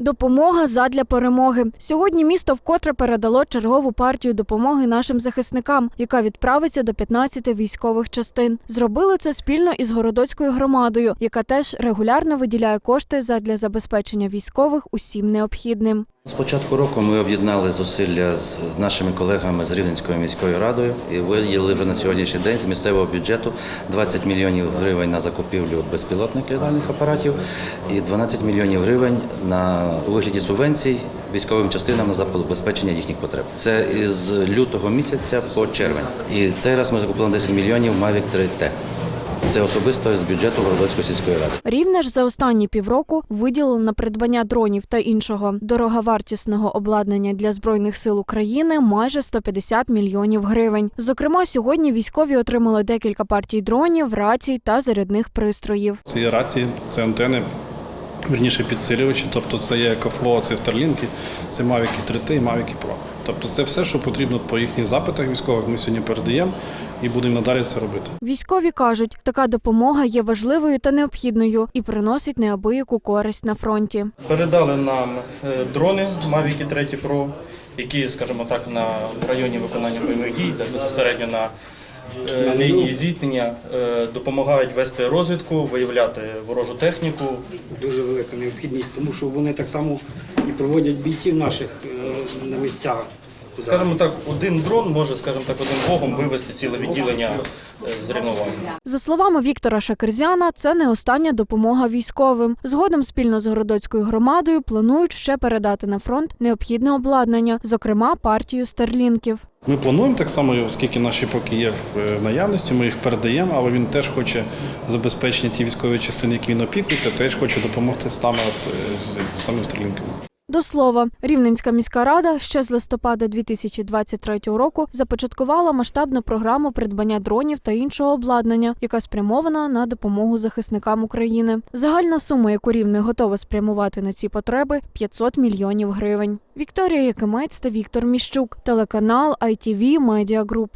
Допомога задля перемоги. Сьогодні місто вкотре передало чергову партію допомоги нашим захисникам, яка відправиться до 15 військових частин. Зробили це спільно із городоцькою громадою, яка теж регулярно виділяє кошти задля забезпечення військових усім необхідним. З початку року ми об'єднали зусилля з нашими колегами з Рівненською міською радою і виділили вже на сьогоднішній день з місцевого бюджету 20 мільйонів гривень на закупівлю безпілотних літальних апаратів і 12 мільйонів гривень на у вигляді субвенцій військовим частинам на забезпечення їхніх потреб. Це із лютого місяця по червень. І цей раз ми закупили 10 мільйонів Mavic 3T. Це особисто з бюджету Городоцької сільської ради. Рівне ж за останні півроку виділило на придбання дронів та іншого дороговартісного обладнання для збройних сил України майже 150 мільйонів гривень. Зокрема, сьогодні військові отримали декілька партій дронів, рацій та зарядних пристроїв. Є рації, це антени, верніше підсилювачі, тобто це є екофло, це старлінки, це Mavic 3T і Mavic Pro. Тобто це все, що потрібно по їхніх запитах військових, ми сьогодні передаємо і будемо надалі це робити. Військові кажуть, така допомога є важливою та необхідною і приносить неабияку користь на фронті. Передали нам е, дрони Mavic 3 Pro, які, скажімо так, на районі виконання бойових дій, де безпосередньо на е, лінії зіткнення е, допомагають вести розвідку, виявляти ворожу техніку. дуже велика необхідність, тому що вони так само і проводять бійців наших на місцях. Скажімо так, один дрон може, скажімо так, одним богом вивести ціле відділення е, з рівноваги. За словами Віктора Шакерзяна, це не остання допомога військовим. Згодом спільно з городоцькою громадою планують ще передати на фронт необхідне обладнання, зокрема партію старлінків. Ми плануємо так само, оскільки наші поки є в е, наявності, ми їх передаємо, але він теж хоче забезпечення ті військові частини, які він опікується, теж хоче допомогти саме от, е, самим стрілінкам. До слова, Рівненська міська рада ще з листопада 2023 року започаткувала масштабну програму придбання дронів та іншого обладнання, яка спрямована на допомогу захисникам України. Загальна сума, яку рівне готова спрямувати на ці потреби 500 мільйонів гривень. Вікторія Якимець та Віктор Міщук, телеканал ITV Media Group.